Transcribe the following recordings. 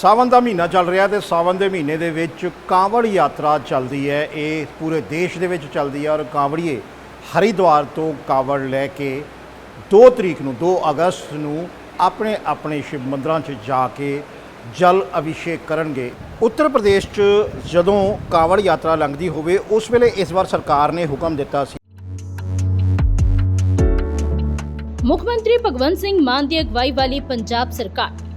ਸਾਵਨ ਦਾ ਮਹੀਨਾ ਚੱਲ ਰਿਹਾ ਤੇ ਸਾਵਨ ਦੇ ਮਹੀਨੇ ਦੇ ਵਿੱਚ ਕਾਂਵੜ ਯਾਤਰਾ ਚੱਲਦੀ ਹੈ। ਇਹ ਪੂਰੇ ਦੇਸ਼ ਦੇ ਵਿੱਚ ਚੱਲਦੀ ਹੈ ਔਰ ਕਾਂਵੜੀਏ ਹਰਿਦੁਆਰ ਤੋਂ ਕਾਂਵੜ ਲੈ ਕੇ 2 ਤਰੀਕ ਨੂੰ 2 ਅਗਸਤ ਨੂੰ ਆਪਣੇ ਆਪਣੇ ਸ਼ਿਵ ਮੰਦਰਾਂ 'ਚ ਜਾ ਕੇ ਜਲ ਅਭਿਸ਼ੇਕ ਕਰਨਗੇ। ਉੱਤਰ ਪ੍ਰਦੇਸ਼ 'ਚ ਜਦੋਂ ਕਾਂਵੜ ਯਾਤਰਾ ਲੰਘਦੀ ਹੋਵੇ, ਉਸ ਵੇਲੇ ਇਸ ਵਾਰ ਸਰਕਾਰ ਨੇ ਹੁਕਮ ਦਿੱਤਾ ਸੀ। ਮੁੱਖ ਮੰਤਰੀ ਭਗਵੰਤ ਸਿੰਘ ਮਾਨ ਦੀ ਅਗਵਾਈ ਵਾਲੀ ਪੰਜਾਬ ਸਰਕਾਰ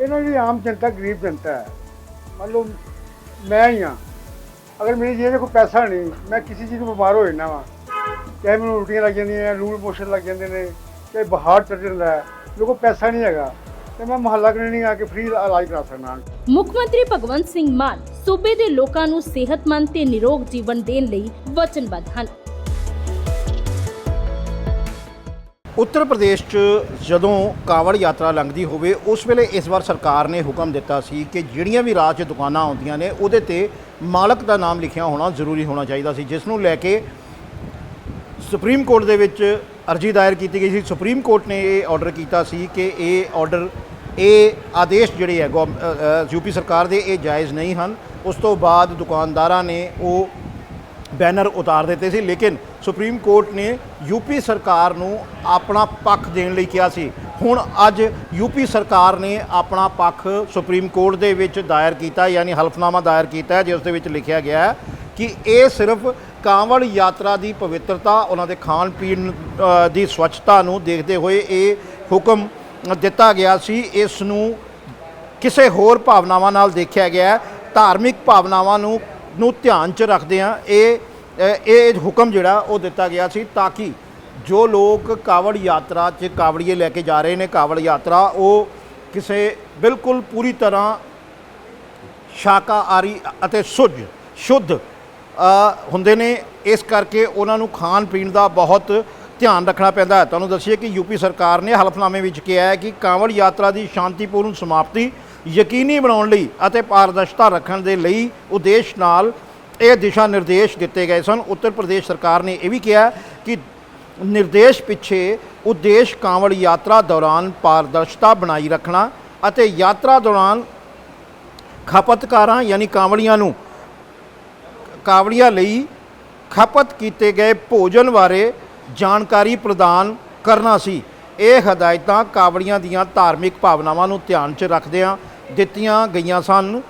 ਇਹਨਾਂ ਦੀ ਆਮ ਜਨਤਾ ਗਰੀਬ ਜਨਤਾ ਹੈ। ਮੰਨ ਲਓ, ਮੈਂ ਹੀ ਹਾਂ। ਅਗਰ ਮੇਰੀ ਜੇਬ 'ਚ ਕੋਈ ਪੈਸਾ ਨਹੀਂ, ਮੈਂ ਕਿਸੇ ਚੀਜ਼ ਤੋਂ ਬਿਮਾਰ ਹੋ ਜਾਂਦਾ ਵਾਂ। ਚਾਹੇ ਮੈਨੂੰ ਉਲਟੀਆਂ ਲੱਗ ਜਾਂਦੀਆਂ ਲੂਣ ਮੋਸ਼ਨ ਲੱਗ ਜਾਂਦੇ ਨੇ, ਚਾਹੇ ਬੁਖਾਰ ਚੜ ਜਾਂਦਾ ਹੈ, ਮੇਰੇ ਪੈਸਾ ਨਹੀਂ ਹੈਗਾ। ਤੇ ਮੈਂ ਮੁਹੱਲਾ ਕਲੀਨਿਕ ਆ ਕੇ ਫ੍ਰੀ ਇਲਾਜ ਕਰਾ ਸਕਦਾ ਮੁੱਖ ਮੰਤਰੀ ਭਗਵੰਤ ਸਿੰਘ ਮਾਨ ਸੂਬੇ ਦੇ ਲੋਕਾਂ ਨੂੰ ਸਿਹਤਮੰਦ ਤੇ ਨਿਰੋਗ ਜੀਵਨ ਦੇਣ ਲਈ ਵਚਨਬੱਧ ਹਨ। ਉੱਤਰ ਪ੍ਰਦੇਸ਼ 'ਚ ਜਦੋਂ ਕਾਵੜ ਯਾਤਰਾ ਲੰਘਦੀ ਹੋਵੇ ਉਸ ਵੇਲੇ ਇਸ ਵਾਰ ਸਰਕਾਰ ਨੇ ਹੁਕਮ ਦਿੱਤਾ ਸੀ ਕਿ ਜਿਹੜੀਆਂ ਵੀ ਰਾਜ 'ਚ ਦੁਕਾਨਾਂ ਆਉਂਦੀਆਂ ਨੇ ਉਹਦੇ ਤੇ ਮਾਲਕ ਦਾ ਨਾਮ ਲਿਖਿਆ ਹੋਣਾ ਜ਼ਰੂਰੀ ਹੋਣਾ ਚਾਹੀਦਾ ਸੀ ਜਿਸ ਨੂੰ ਲੈ ਕੇ ਸੁਪਰੀਮ ਕੋਰਟ ਦੇ ਵਿੱਚ ਅਰਜੀ ਦਾਇਰ ਕੀਤੀ ਗਈ ਸੀ। ਸੁਪਰੀਮ ਕੋਰਟ ਨੇ ਇਹ ਆਰਡਰ ਕੀਤਾ ਸੀ ਕਿ ਇਹ ਆਰਡਰ ਇਹ ਆਦੇਸ਼ ਜਿਹੜੇ ਹੈ ਗੌਰ- ਅ, ਅ, ਯੂਪੀ ਸਰਕਾਰ ਦੇ ਇਹ ਜਾਇਜ਼ ਨਹੀਂ ਹਨ। ਉਸ ਤੋਂ ਬਾਅਦ ਦੁਕਾਨਦਾਰਾਂ ਨੇ ਉਹ ਬੈਨਰ ਉਤਾਰ ਦਿੱਤੇ ਸੀ, ਲੇਕਿਨ ਸੁਪਰੀਮ ਕੋਰਟ ਨੇ ਯੂਪੀ ਸਰਕਾਰ ਨੂੰ ਆਪਣਾ ਪੱਖ ਦੇਣ ਲਈ ਕਿਹਾ ਸੀ। ਹੁਣ ਅੱਜ ਯੂਪੀ ਸਰਕਾਰ ਨੇ ਆਪਣਾ ਪੱਖ ਸੁਪਰੀਮ ਕੋਰਟ ਦੇ ਵਿੱਚ ਦਾਇਰ ਕੀਤਾ, ਯਾਨੀ ਹਲਫਨਾਮਾ ਦਾਇਰ ਕੀਤਾ ਜਿਸ ਦੇ ਵਿੱਚ ਲਿਖਿਆ ਗਿਆ ਹੈ ਕਿ ਇਹ ਸਿਰਫ ਕਾਂਵੜ ਯਾਤਰਾ ਦੀ ਪਵਿੱਤਰਤਾ, ਉਹਨਾਂ ਦੇ ਖਾਣ ਪੀਣ ਦੀ ਸਵੱਛਤਾ ਨੂੰ ਦੇਖਦੇ ਹੋਏ ਇਹ ਹੁਕਮ ਦਿੱਤਾ ਗਿਆ ਸੀ। ਇਸ ਨੂੰ ਕਿਸੇ ਹੋਰ ਭਾਵਨਾਵਾਂ ਨਾਲ ਦੇਖਿਆ ਗਿਆ ਧਾਰਮਿਕ ਭਾਵਨਾਵਾਂ ਨੂੰ ਨੂੰ ਧਿਆਨ 'ਚ ਰੱਖਦਿਆਂ ਇਹ ਇਹ ਹੁਕਮ ਜਿਹੜਾ ਉਹ ਦਿੱਤਾ ਗਿਆ ਸੀ ਤਾਂ ਕਿ ਜੋ ਲੋਕ ਕਾਵੜ ਯਾਤਰਾ 'ਚ ਕਾਵੜੀਏ ਲੈ ਕੇ ਜਾ ਰਹੇ ਨੇ, ਕਾਵੜ ਯਾਤਰਾ, ਉਹ ਕਿਸੇ ਬਿਲਕੁਲ ਪੂਰੀ ਤਰ੍ਹਾਂ ਸ਼ਾਕਾਹਾਰੀ ਅਤੇ ਸੁੱਜ, ਸ਼ੁੱਧ ਹੁੰਦੇ ਨੇ। ਇਸ ਕਰਕੇ ਉਹਨਾਂ ਨੂੰ ਖਾਣ ਪੀਣ ਦਾ ਬਹੁਤ ਧਿਆਨ ਰੱਖਣਾ ਪੈਂਦਾ ਹੈ। ਤੁਹਾਨੂੰ ਦੱਸੀਏ ਕਿ ਯੂਪੀ ਸਰਕਾਰ ਨੇ ਹਲਫਨਾਮੇ ਵਿੱਚ ਕਿਹਾ ਹੈ ਕਿ ਕਾਂਵੜ ਯਾਤਰਾ ਦੀ ਸ਼ਾਂਤੀਪੂਰਨ ਸਮਾਪਤੀ ਯਕੀਨੀ ਬਣਾਉਣ ਲਈ ਅਤੇ ਪਾਰਦਰਸ਼ਤਾ ਰੱਖਣ ਦੇ ਲਈ ਉਦੇਸ਼ ਨਾਲ ਇਹ ਦਿਸ਼ਾ ਨਿਰਦੇਸ਼ ਦਿੱਤੇ ਗਏ ਸਨ। ਉੱਤਰ ਪ੍ਰਦੇਸ਼ ਸਰਕਾਰ ਨੇ ਇਹ ਵੀ ਕਿਹਾ ਕਿ ਨਿਰਦੇਸ਼ ਪਿੱਛੇ ਉਦੇਸ਼ ਕਾਂਵੜ ਯਾਤਰਾ ਦੌਰਾਨ ਪਾਰਦਰਸ਼ਤਾ ਬਣਾਈ ਰੱਖਣਾ ਅਤੇ ਯਾਤਰਾ ਦੌਰਾਨ ਖਪਤਕਾਰਾਂ ਯਾਨੀ ਕਾਂਵੜੀਆਂ ਨੂੰ ਕਾਂਵੜੀਆਂ ਲਈ ਖਪਤ ਕੀਤੇ ਗਏ ਭੋਜਨ ਬਾਰੇ ਜਾਣਕਾਰੀ ਪ੍ਰਦਾਨ ਕਰਨਾ ਸੀ। ਇਹ ਹਦਾਇਤਾਂ ਕਾਵੜੀਆਂ ਦੀਆਂ ਧਾਰਮਿਕ ਭਾਵਨਾਵਾਂ ਨੂੰ ਧਿਆਨ 'ਚ ਰੱਖਦਿਆਂ ਦਿੱਤੀਆਂ ਗਈਆਂ ਸਨ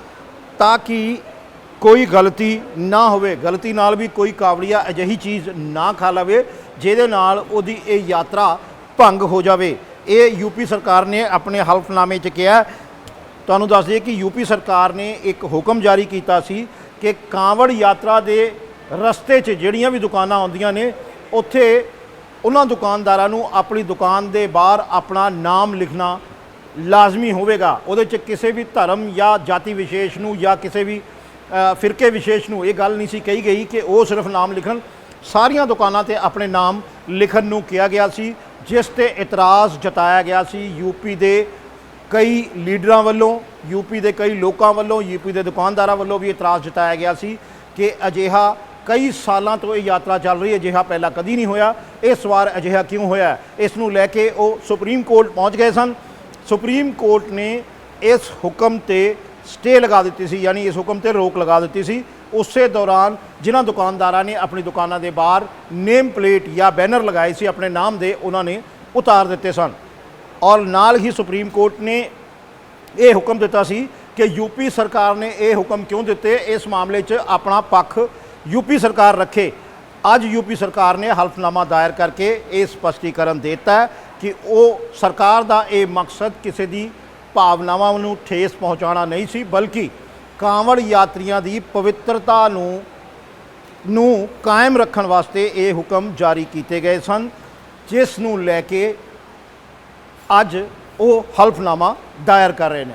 ਤਾਂ ਕਿ ਕੋਈ ਗਲਤੀ ਨਾ ਹੋਵੇ। ਗਲਤੀ ਨਾਲ ਵੀ ਕੋਈ ਕਾਵੜੀਆ ਅਜਿਹੀ ਚੀਜ਼ ਨਾ ਖਾ ਲਵੇ, ਜਿਹਦੇ ਨਾਲ ਉਹਦੀ ਇਹ ਯਾਤਰਾ ਭੰਗ ਹੋ ਜਾਵੇ। ਇਹ ਯੂਪੀ ਸਰਕਾਰ ਨੇ ਆਪਣੇ ਹਲਫਨਾਮੇ 'ਚ ਕਿਹਾ। ਤੁਹਾਨੂੰ ਦੱਸ ਦਈਏ ਕਿ ਯੂਪੀ ਸਰਕਾਰ ਨੇ ਇੱਕ ਹੁਕਮ ਜਾਰੀ ਕੀਤਾ ਸੀ ਕਿ ਕਾਂਵੜ ਯਾਤਰਾ ਦੇ ਰਸਤੇ 'ਚ ਜਿਹੜੀਆਂ ਵੀ ਦੁਕਾਨਾਂ ਆਉਂਦੀਆਂ ਨੇ, ਉੱਥੇ ਉਹਨਾਂ ਦੁਕਾਨਦਾਰਾਂ ਨੂੰ ਆਪਣੀ ਦੁਕਾਨ ਦੇ ਬਾਹਰ ਆਪਣਾ ਨਾਮ ਲਿਖਣਾ ਲਾਜ਼ਮੀ ਹੋਵੇਗਾ। ਉਹਦੇ 'ਚ ਕਿਸੇ ਵੀ ਧਰਮ ਜਾਂ ਜਾਤੀ ਵਿਸ਼ੇਸ਼ ਨੂੰ ਜਾਂ ਕਿਸੇ ਵੀ ਫਿਰਕੇ ਵਿਸ਼ੇਸ਼ ਨੂੰ ਇਹ ਗੱਲ ਨਹੀਂ ਸੀ ਕਹੀ ਗਈ ਕਿ ਉਹ ਸਿਰਫ ਨਾਮ ਲਿਖਣ। ਸਾਰੀਆਂ ਦੁਕਾਨਾਂ ਤੇ ਆਪਣੇ ਨਾਮ ਲਿਖਣ ਨੂੰ ਕਿਹਾ ਗਿਆ ਸੀ, ਜਿਸ ਤੇ ਇਤਰਾਜ਼ ਜਤਾਇਆ ਗਿਆ ਸੀ ਯੂਪੀ ਦੇ ਕਈ ਲੀਡਰਾਂ ਵੱਲੋਂ ਯੂਪੀ ਦੇ ਕਈ ਲੋਕਾਂ ਵੱਲੋਂ ਯੂਪੀ ਦੇ ਦੁਕਾਨਦਾਰਾਂ ਵੱਲੋਂ ਵੀ ਇਤਰਾਜ਼ ਜਤਾਇਆ ਗਿਆ ਸੀ ਕਿ ਅਜਿਹਾ ਕਈ ਸਾਲਾਂ ਤੋਂ ਇਹ ਯਾਤਰਾ ਚੱਲ ਰਹੀ ਹੈ, ਅਜਿਹਾ ਪਹਿਲਾਂ ਕਦੀ ਨਹੀਂ ਹੋਇਆ। ਇਸ ਵਾਰ ਅਜਿਹਾ ਕਿਉਂ ਹੋਇਆ ਇਸ ਨੂੰ ਲੈ ਕੇ ਉਹ ਸੁਪਰੀਮ ਕੋਰਟ ਪਹੁੰਚ ਗਏ ਸਨ। ਸੁਪਰੀਮ ਕੋਰਟ ਨੇ ਇਸ ਹੁਕਮ ਤੇ ਸਟੇ ਲਗਾ ਦਿੱਤੀ ਸੀ, ਯਾਨੀ ਇਸ ਹੁਕਮ ਤੇ ਰੋਕ ਲਗਾ ਦਿੱਤੀ ਸੀ। ਉਸੇ ਦੌਰਾਨ ਜਿਨ੍ਹਾਂ ਦੁਕਾਨਦਾਰਾਂ ਨੇ ਆਪਣੀ ਦੁਕਾਨਾਂ ਦੇ ਬਾਹਰ ਨੇਮ ਪਲੇਟ ਜਾਂ ਬੈਨਰ ਲਗਾਏ ਸੀ, ਆਪਣੇ ਨਾਮ ਦੇ ਉਹਨਾਂ ਨੇ ਉਤਾਰ ਦਿੱਤੇ ਸਨ। ਔਰ ਨਾਲ ਹੀ ਸੁਪਰੀਮ ਕੋਰਟ ਨੇ ਇਹ ਹੁਕਮ ਦਿੱਤਾ ਸੀ ਕਿ ਯੂਪੀ ਸਰਕਾਰ ਨੇ ਇਹ ਹੁਕਮ ਕਿਉਂ ਦਿੱਤੇ? ਇਸ ਮਾਮਲੇ 'ਚ ਆਪਣਾ ਪੱਖ ਯੂਪੀ ਸਰਕਾਰ ਰੱਖੇ। ਅੱਜ ਯੂਪੀ ਸਰਕਾਰ ਨੇ ਹਲਫਨਾਮਾ ਦਾਇਰ ਕਰਕੇ ਇਹ ਸਪਸ਼ਟੀਕਰਨ ਦਿੱਤਾ ਕਿ ਉਹ ਸਰਕਾਰ ਦਾ ਇਹ ਮਕਸਦ ਕਿਸੇ ਦੀ ਭਾਵਨਾਵਾਂ ਨੂੰ ਠੇਸ ਪਹੁੰਚਾਉਣਾ ਨਹੀਂ ਸੀ, ਬਲਕਿ ਕਾਂਵੜ ਯਾਤਰੀਆਂ ਦੀ ਪਵਿੱਤਰਤਾ ਨੂੰ ਨੂੰ ਕਾਇਮ ਰੱਖਣ ਵਾਸਤੇ ਇਹ ਹੁਕਮ ਜਾਰੀ ਕੀਤੇ ਗਏ ਸਨ, ਜਿਸ ਨੂੰ ਲੈ ਕੇ ਅੱਜ ਉਹ ਹਲਫਨਾਮਾ ਦਾਇਰ ਕਰ ਰਹੇ ਨੇ।